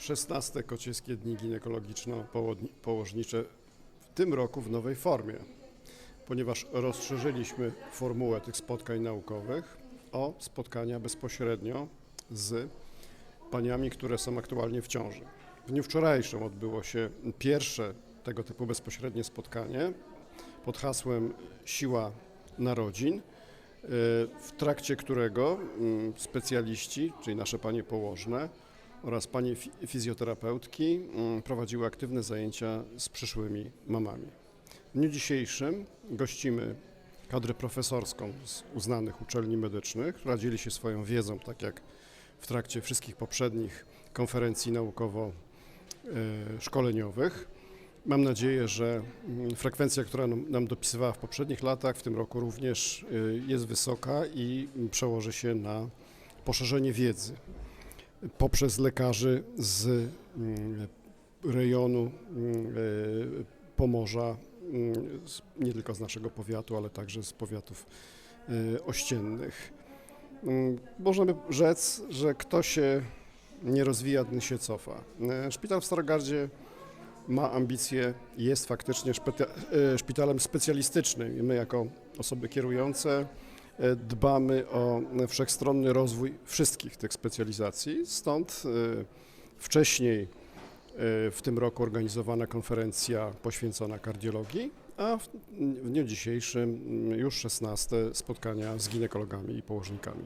16 Kocieskie Dni Ginekologiczno-Położnicze w tym roku w nowej formie, ponieważ rozszerzyliśmy formułę tych spotkań naukowych o spotkania bezpośrednio z paniami, które są aktualnie w ciąży. W dniu wczorajszym odbyło się pierwsze tego typu bezpośrednie spotkanie pod hasłem Siła Narodzin, y, w trakcie którego mm, specjaliści, czyli nasze panie położne oraz panie fi- fizjoterapeutki mm, prowadziły aktywne zajęcia z przyszłymi mamami. W dniu dzisiejszym gościmy kadrę profesorską z uznanych uczelni medycznych, która dzieli się swoją wiedzą, tak jak w trakcie wszystkich poprzednich konferencji naukowo-szkoleniowych. Mam nadzieję, że mm, frekwencja, która nam, dopisywała w poprzednich latach, w tym roku również y, jest wysoka i przełoży się na poszerzenie wiedzy poprzez lekarzy z mm, rejonu mm, y, Pomorza, mm, nie tylko z naszego powiatu, ale także z powiatów y, ościennych. Mm, Możemy rzec, że kto się nie rozwija, ten się cofa. E, Szpital w Starogardzie ma ambicje, jest faktycznie e, szpitalem specjalistycznym i my jako osoby kierujące e, dbamy o wszechstronny rozwój wszystkich tych specjalizacji. Stąd e, wcześniej e, w tym roku organizowana konferencja poświęcona kardiologii, a w w dniu dzisiejszym mm, już 16 spotkania z ginekologami i położnikami.